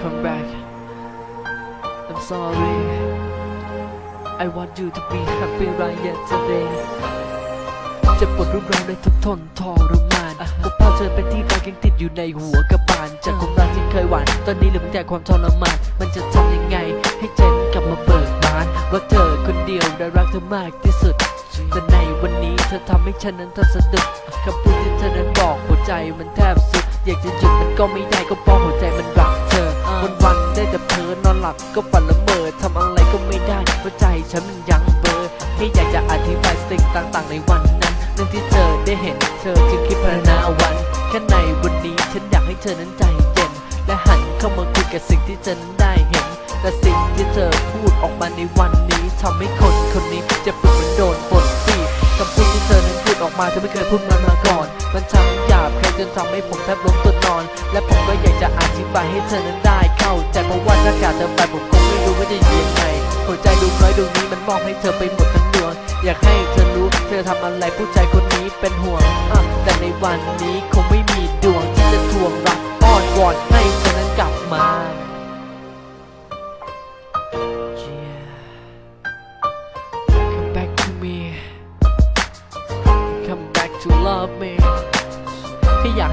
come back I'm sorry I want you to be happy right yesterday เจะปวดรุนแรงได้ทุกทนทรมานผมพาเธอไปที่รักยังติดอยู่ในหัวกระบาล จากความรักที่เคยหวาน ตอนนี้เหลือเพียงแต่ความทรมาน มันจะทำยังไง ให้ใจมันกลับมาเบิกบานรักเธอคนเดียวและรักเธอมากที่สุดแต่ในวันนี้เธอทำให้ฉันนั้นทำสะดุดคำพูดที่เธอนั้นบอกหัวใจมันแทบสุด อยากจะหยุดมันก็ไม่ได้ก็เพราะหัวใจมันรักเธอ วันวันๆได้แต่เพ้อนอนหลับก็ฝันละเมอทำอะไรก็ไม่ได้เพราะใจฉันมันยังเบลอแค่อยากจะอธิบายสิ่งต่างๆในวันนั้นเรื่องที่เธอได้เห็นเธอจึงคิดพารณาวันแค่ในวันนี้ฉันอยากให้เธอนั้นใจเย็นและหันเข้ามาคุยกับสิ่งที่เธอนั้นได้เห็นแต่สิ่งที่เธอพูดออกมาในวันนี้ทำให้คนคนนี้เจะปวดเหมือนโดนปลดปีกคำพูดที่เธอนั้นพูดออกมาเธอไม่เคยพูดมามาก่อน มันช่างหยาบคาย จนทำให้ผมแทบล้มตัวนอน และผมก็อยากจะอธิบายให้เธอนั้นได้เข้าใจเพราะว่าถ้าขาดเธอไปผมคงไม่รู้ว่าจะยังไงหัวใจดวงน้อยดวงนี้มันมอบให้เธอไปหมดทั้งดวง อยากให้เธอรู้เธอทำอะไรผู้ใจคนนี้เป็นห่วงอะแต่ในวันนี้คงไม่มีดวงที่จะทวงรักอ้อนวอนให้เธอนั้นกลับมา Yeah.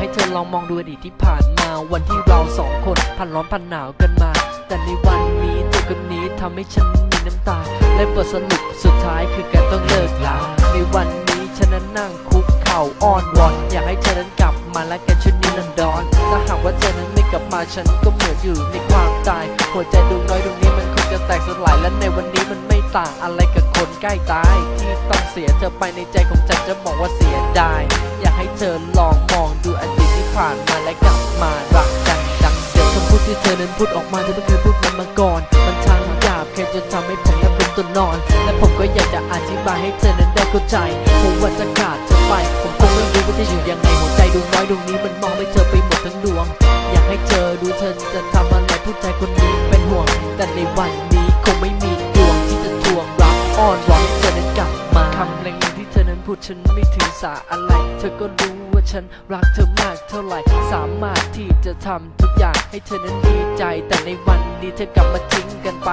ให้เธอลองมองดูอดีตที่ผ่านมา วันที่เราสองคนผ่านร้อนผ่านหนาวกันมา แต่ในวันนี้เธอคนนี้ทำให้ฉันมีน้ำตา และบทสรุปสุดท้ายคือการต้องเลิกลาในวันนี้ฉันนั้นนั่งคุกเข่าอ้อนวอนอยากให้เธอนั้นกลับมาและกันชุดนี้นันดอนถ้าหากว่าเธอนั้นไม่กลับมาฉันก็เหมือนอยู่ในความตาย หัวใจดวงน้อยดวงนี้มันคงจะแตกสลายและในวันนี้มันไม่ต่างอะไรกับคนใกล้ตายที่ต้องเสียเธอไปในใจของฉันจะบอกว่าเสียดายอยากให้เธอลองมองดูอดีต ผ่านมาและกลับมารักกันดังเดิมคำพูดที่เธอนั้นพูดออกมาเธอไม่เคยพูดมันมาก่อน มันช่างหยาบแค่จนทำให้ผมแทบเป็นตัวนอน และผมก็อยากจะอธิบายให้เธอนั้นได้เข้าใจผมว่าจะขาดเธอไป ผมคงไม่รู้ว่าจะอยู่ยังไงหัวใจดวงน้อยดวงนี้มันมองไม่เธอไปหมดทั้งดวง อยากให้เธอดูเธอจะทำอะไรผู้ใจคนนี้เป็นห่วง แต่ในวันนี้คงไม่มีดวงที่จะทวงรักอ้อนวอนให้เธอนั้นกลับมาคำแรงๆที่เธอนั้นพูดฉันไม่ถือสาอะไร เธอก็รู้ ฉันรักเธอมากเท่าไหร่ สามารถที่จะทำทุกอย่างให้เธอนั้นดีใจ แต่ในวันนี้เธอกลับมาทิ้งกันไป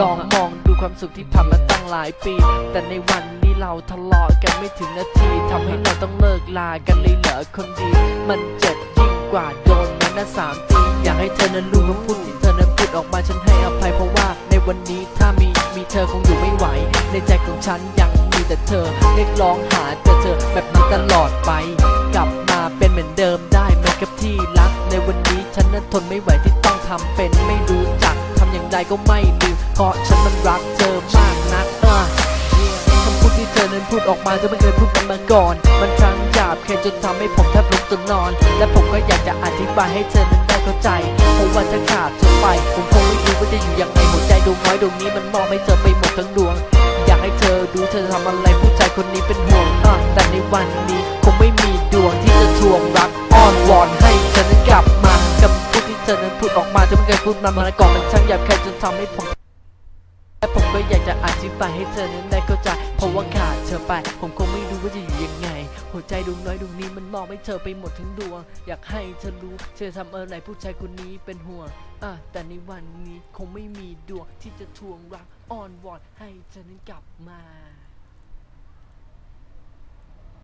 ลองมองดูความสุขที่ผ่านมาตั้งหลายปี แต่ในวันนี้เราทะเลาะกันไม่ถึงนาทีทำให้เราต้องเลิกลากันเลยเหลือคนดี มันเจ็บยิ่งกว่าโดนมันนะสามตีอยากให้เธอนั้นรู้คำพูดที่เธอนั้นพูดออกมาฉันให้อภัยเพราะว่า ในวันนี้ถ้ามีมีเธอคงอยู่ไม่ไหว ในใจของฉันยัง มีแต่เธอ เรียกร้องหาแต่เธอแบบนี้ตลอดไป กลับมาเป็นเหมือนเดิมได้ไหมกับที่รัก ในวันนี้ฉันนั้นทนไม่ไหวที่ต้องทำเป็นไม่รู้จักทำอย่างไรก็ไม่ลืมเพราะฉันมันรักเธอมากนักเออคำพูดที่เธอนั้นพูดออกมาเธอไม่เคยพูดมันมาก่อน มันช่างหยาบแค่จนทำให้ผมแทบล้มตัวนอน และผมก็อยากจะอธิบายให้เธอนั้นได้เข้าใจเพราะว่าถ้าขาดเธอไป ผมคงไม่รู้ว่าจะอยู่ยังไงหัวใจดวงน้อยดวงนี้มันมองให้เธอไปหมดทั้งดวง อยากให้เธอดูเธอทำอะไรผู้ชายคนนี้เป็นห่วงอะแต่ในวันนี้คงไม่มีดวงที่จะทวงรักอ้อนวอนให้เธอนั้นกลับมาคำพูดที่เธอนั้นพูดออกมาเธอไม่เคยพูดมันมาก่อนมันช่างหยาบแค่จนทำให้ผม และผมก็อยากจะอธิบายให้เธอนั้นได้เข้าใจ เพราะว่าขาดเธอไป ผมคงไม่รู้ว่าจะอยู่ยังไง หัวใจดวงน้อยดวงนี้มันมองไม่เธอไปหมดทั้งดวง อยากให้เธอรู้ เธอทำอะไรผู้ชายคนนี้เป็นห่วงอะแต่ในวันนี้คงไม่มีดวงที่จะทวงรักอ้อนวอนให้เธอนั้นกลับมา